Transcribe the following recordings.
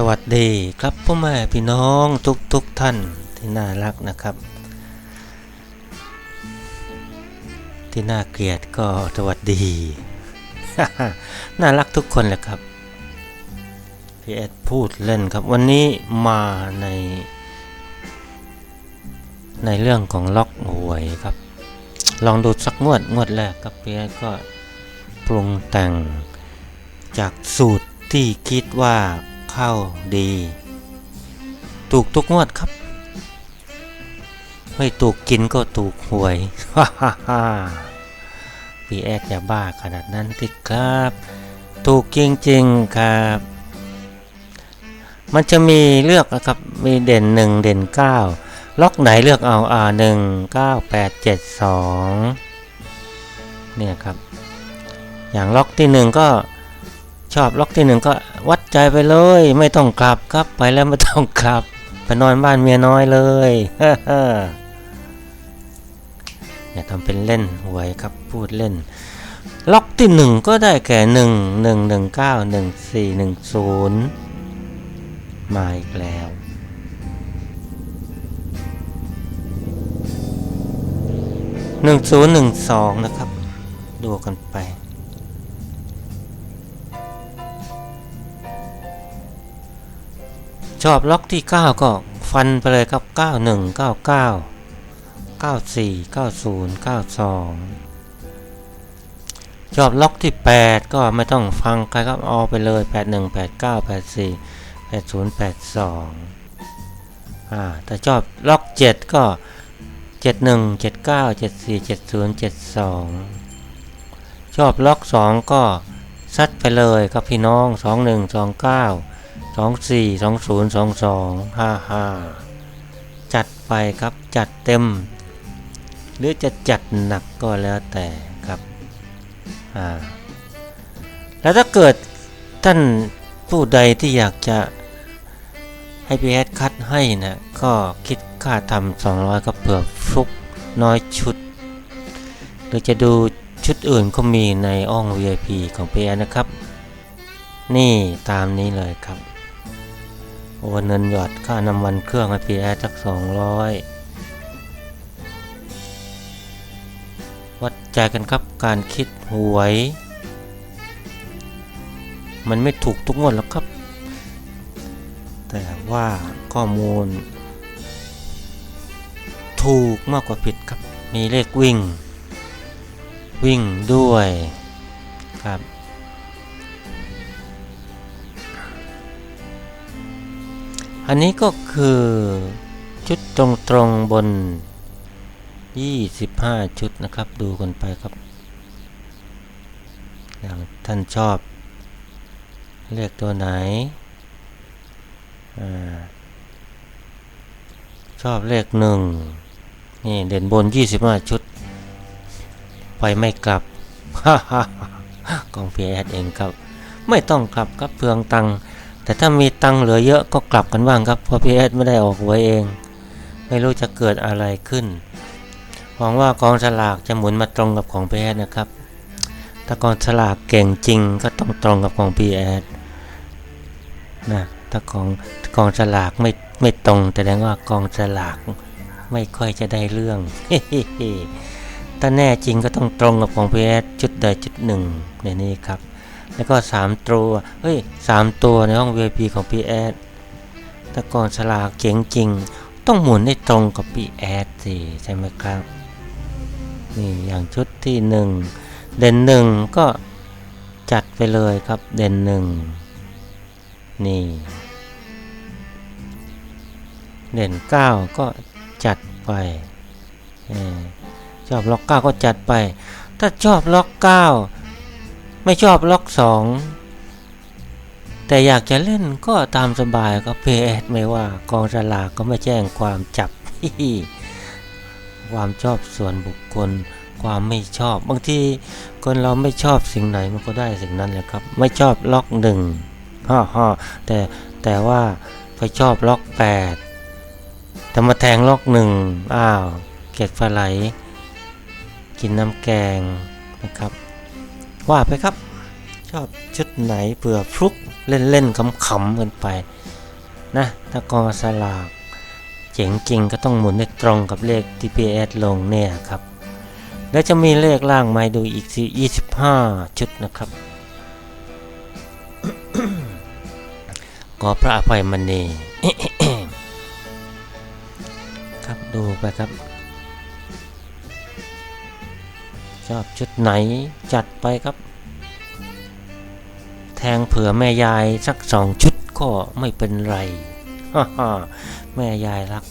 สวัสดีครับพ่อแม่พี่น้องทุกทุกๆท่านที่น่ารักนะครับ ที่น่าเกลียดก็สวัสดี น่ารักทุกคนแหละครับพี่แอดพูดเล่นครับวันนี้มาใน ในเรื่องของล็อกหวยครับ ลองดูสักงวดงวดแรกครับพี่แอดก็ปรุงแต่งจากสูตรที่คิดว่า เข้าดี ถูกทุกงวดครับ ไม่ถูกกินก็ถูกหวยฮ่าฮ่าฮ่าพี่แอดอย่าบ้าขนาดนั้นสิครับ ถูกจริงๆครับ มันจะมีเลือกนะครับ มีเด่นหนึ่งเด่นเก้าล็อกไหนเลือกเอาอ่าหนึ่งเก้าแปดเจ็ดสองเนี่ยครับ อย่างล็อกที่หนึ่งก็ อบล็อกที่หนึ่งก็วัดใจไปเลย ไม่ต้องกลับครับไปแล้วไม่ต้องกลับ ไปนอนบ้านเมียน้อยเลยอย่าทำเป็นเล่นหวยครับพูดเล่น ล็อกที่หนึ่งก็ได้แก่หนึ่งหนึ่งหนึ่งเก้าหนึ่งสี่หนึ่งศูนย์มาอีกแล้วหนึ่งศูนย์หนึ่งสองนะครับ ดูกันไป ชอบล็อกที่ 9 ก็ฟันไปเลยครับ 91 99 94 90 92 ชอบล็อกที่ 8 ก็ไม่ต้องฟังใครครับเอาไปเลย 81 89 84 80 82อ่าแต่ชอบล็อก 7 ก็ 71 79 74 70 72 ชอบล็อก 2 ก็ซัดไปเลยครับพี่น้อง 21 29 สองสี่สองศูนย์สองสองห้าห้าจัดไปครับจัดเต็ม หรือจะจัดหนักก็แล้วแต่ครับอ่าแล้วถ้าเกิดท่านผู้ใดที่อยากจะให้พีแอดคัดให้นะก็คิดค่าทำสองร้อยก็เผื่อฟุกน้อยชุด หรือจะดูชุดอื่นก็มีในอ้อง VIP ของพีแอดนะครับ นี่ตามนี้เลยครับ โอนเงินหยอดค่าน้ำมันเครื่องให้พีแอร์สักสองร้อยวัดใจกันครับการคิดหวย มันไม่ถูกทุกงวดหรอกครับ แต่ว่าข้อมูล ถูกมากกว่าผิดครับ มีเลขวิ่ง วิ่งด้วยครับ อันนี้ก็คือชุดตรงตรงบน 25 ชุดนะครับ ดูกันไปครับ อย่างท่านชอบ เลขตัวไหนอชอบเลขหนึ่งนี่เด่นบน 25 ชุด ไปไม่กลับกองเพียแอดเองครับ ไม่ต้องกลับครับเพืองตังค์ แต่ถ้ามีตังเหลือเยอะก็กลับกันบ้างครับเพราะพีเอสไม่ได้ออกหวยเอง ไม่รู้จะเกิดอะไรขึ้นหวังว่ากองสลากจะหมุนมาตรงกับของพีเอสนะครับ ถ้ากองสลากเก่งจริงก็ต้องตรงกับของพีเอสนะถ้ากองกองสลากไม่ไม่ตรงแสดงว่ากองสลากไม่ค่อยจะได้เรื่องถ้าแน่จริงก็ต้องตรงกับของพีเอสจุดใดจุดหนึ่งในนี้ครับ แล้วก็ 3 ตัว เฮ้ย 3 ตัวในห้อง VIP ของ p ีแอดถ้าก่อนสลากเจ๋งจริง ต้องหมุนให้ตรงกับ p ีแอดสิใช่ไหมครับ นี่อย่างชุดที่ 1 เด่นหนึ่งก็จัดไปเลยครับเด่นหนึ่งนี่ เด่น 9 ก็จัดไปชอบล็อก 9 ก็จัดไป ถ้าชอบล็อก 9 ไม่ชอบล็อกสองแต่อยากจะเล่นก็ตามสบายก็เพจไม่ว่ากองสลากก็ไม่แจ้งความจับ ความชอบส่วนบุคคล ความไม่ชอบบางทีคนเราไม่ชอบสิ่งไหนมันก็ได้สิ่งนั้นแหละครับ ไม่ชอบล็อกหนึ่งฮ่าฮ่าแต่แต่ว่าไปชอบล็อกแปดแต่มาแทงล็อกหนึ่งอ้าว เก็ดปลาไหล กินน้ำแกงนะครับ ว่าไปครับ ชอบชุดไหนเผื่อฟลุกเล่นๆขำๆกันไปนะถ้ากองสลากเจ๋งจริงก็ต้องหมุนให้ตรงกับเลขที่พีเอสลงเนี่ยครับ แล้วจะมีเลขล่างมาให้ดูอีกสิ25 ชุดนะครับขอพระอภัยมณีครับดูไปครับ ชอบชุดไหนจัดไปครับ แทงเผื่อแม่ยายสักสองชุดก็ไม่เป็นไรฮ่าแม่ยายรัก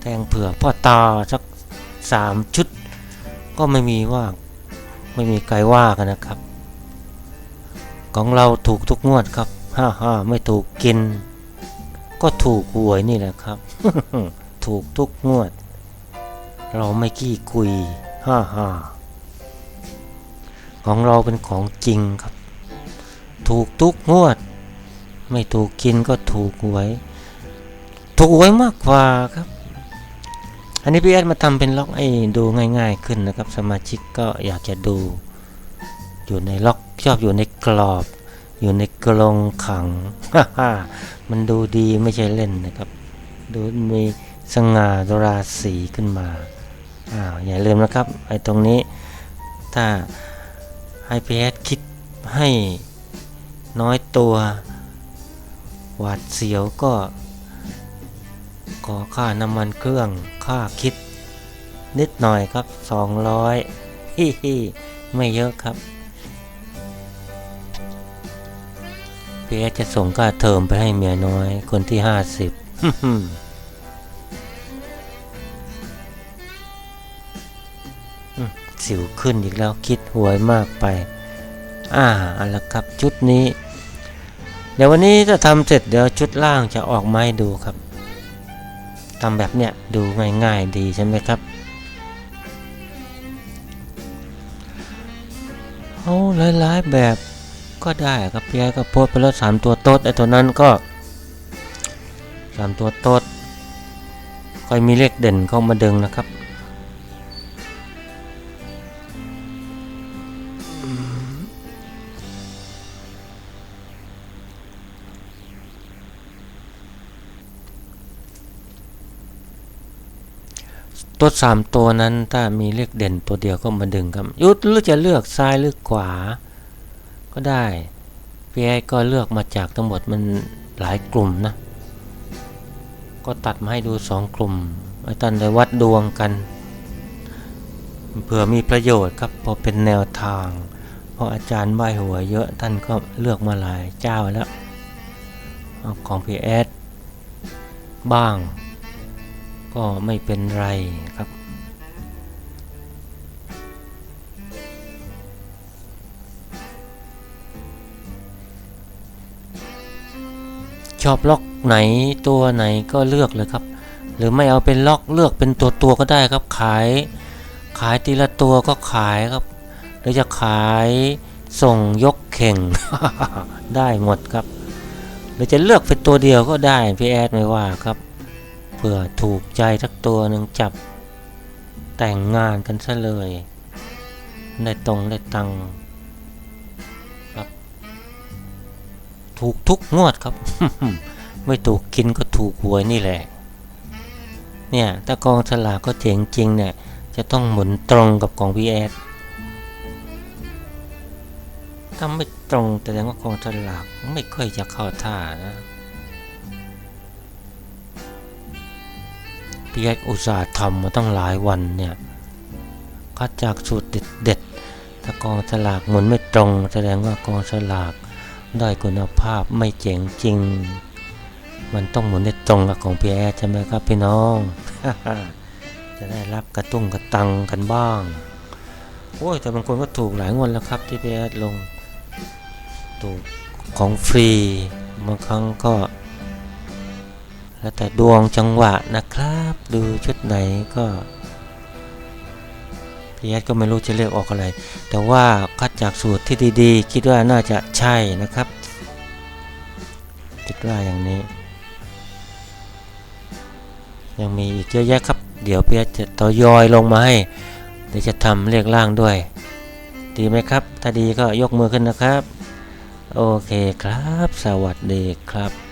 แทงเผื่อพ่อตาสักสามชุด ก็ไม่มีว่าไม่มีใครว่ากันนะครับ ของเราถูกทุกงวดครับฮ่าฮ่าไม่ถูกกิน ก็ถูกหวยนี่แหละครับ ถูกทุกงวด เราไม่ขี้คุย ฮ่าฮ่าของเราเป็นของจริงครับ ถูกทุกงวด ไม่ถูกกินก็ถูกหวย ถูกหวยมากกว่าครับ อันนี้พี่แอดมาทำเป็นล็อกไอ้ดูง่ายๆขึ้นนะครับ สมาชิกก็อยากจะดู อยู่ในล็อกชอบอยู่ในกรอบ อยู่ในกรงขังมันดูดีไม่ใช่เล่นนะครับ ดูมีสง่าราศีขึ้นมา อ้าวอย่าลืมนะครับไอ้ตรงนี้ถ้าให้พีแอดคิดให้น้อยตัวหวาดเสียวก็ขอค่าน้ำมันเครื่องค่าคิด นิดหน่อยครับ 200ฮิฮิไม่เยอะครับพีแอจะส่งค่าเทอมไปให้เมียน้อยคนที่ 50 สิวขึ้นอีกแล้วคิดหวยมากไป อ่าเอาละครับชุดนี้ เดี๋ยววันนี้จะทำเสร็จเดี๋ยวชุดล่างจะออกมาให้ดูครับทำแบบเนี้ยดูง่ายๆดีใช่ไหมครับเอาหลายๆแบบก็ได้ครับพี่ไอ้ก็โพสไปแล้วสามตัวโต๊ดไอ้ตัวนั้นก็สามตัวโต๊ดก็มีเลขเด่นเข้ามาดึงนะครับ ตัวสามตัวนั้นถ้ามีเลขเด่นตัวเดียวก็มาดึงครับยุดหรือจะเลือกซ้ายหรือขวา ก็ได้พี่ไอ้ก็เลือกมาจากทั้งหมดมันหลายกลุ่มนะ ก็ตัดมาให้ดูสองกลุ่มไอ้ท่านได้วัดดวงกันเผื่อมีประโยชน์ครับพอเป็นแนวทาง เพราะอาจารย์ใบหัวเยอะท่านก็เลือกมาหลายเจ้าแล้ว ของพีเอสบ้าง ก็ไม่เป็นไรครับ ชอบล็อกไหนตัวไหนก็เลือกเลยครับ หรือไม่เอาเป็นล็อกเลือกเป็นตัวตัวก็ได้ครับขาย ขายทีละตัวก็ขายครับหรือจะขายส่งยกเข่งได้หมดครับ หรือจะเลือกเป็นตัวเดียวก็ได้พี่แอดไม่ว่าครับ ผื่อถูกใจสักตัวหนึ่งจับ แต่งงานกันซะเลย ได้ตรงได้ตังครับ ถูกทุกงวดครับ ไม่ถูกกินก็ถูกหวยนี่แหละ เนี่ยถ้ากองสลากก็เจ๋งจริงเนี่ย จะต้องหมุนตรงกับของ VS ถ้าไม่ตรงแสดงว่ากองสลากไม่ค่อยจะเข้าท่านะ พี่แอดอุตส่าห์ทำมาตั้งหลายวันเนี่ยคัดจากสูตรเด็ดๆถ้ากองสลากหมุนไม่ตรง แสดงว่ากองสลากได้อยคุณภาพไม่เจ๋งจริง มันต้องหมุนได้ตรงกับของพี่แอใช่ไหมครับพี่น้อง จะได้รับกระตุ้งกระตังกันบ้างโอ้ยแต่บางคนก็ถูกหลายงวดแล้วครับที่พี่แอลงถูกของฟรีบางครั้งก็ แล้วแต่ดวงจังหวะนะครับ ดูชุดไหนก็พี่แอดก็ไม่รู้จะเลือกออกอะไร แต่ว่าคัดจากสูตรที่ดี ๆ คิดว่าน่าจะใช่นะครับ คิดว่าอย่างนี้ ยังมีอีกเยอะแยะครับ เดี๋ยวพี่แอดจะต่อยอยลงมาให้ เดี๋ยวจะทำเลขล่างด้วย ดีไหมครับ ถ้าดีก็ยกมือขึ้นนะครับ โอเคครับ สวัสดีครับ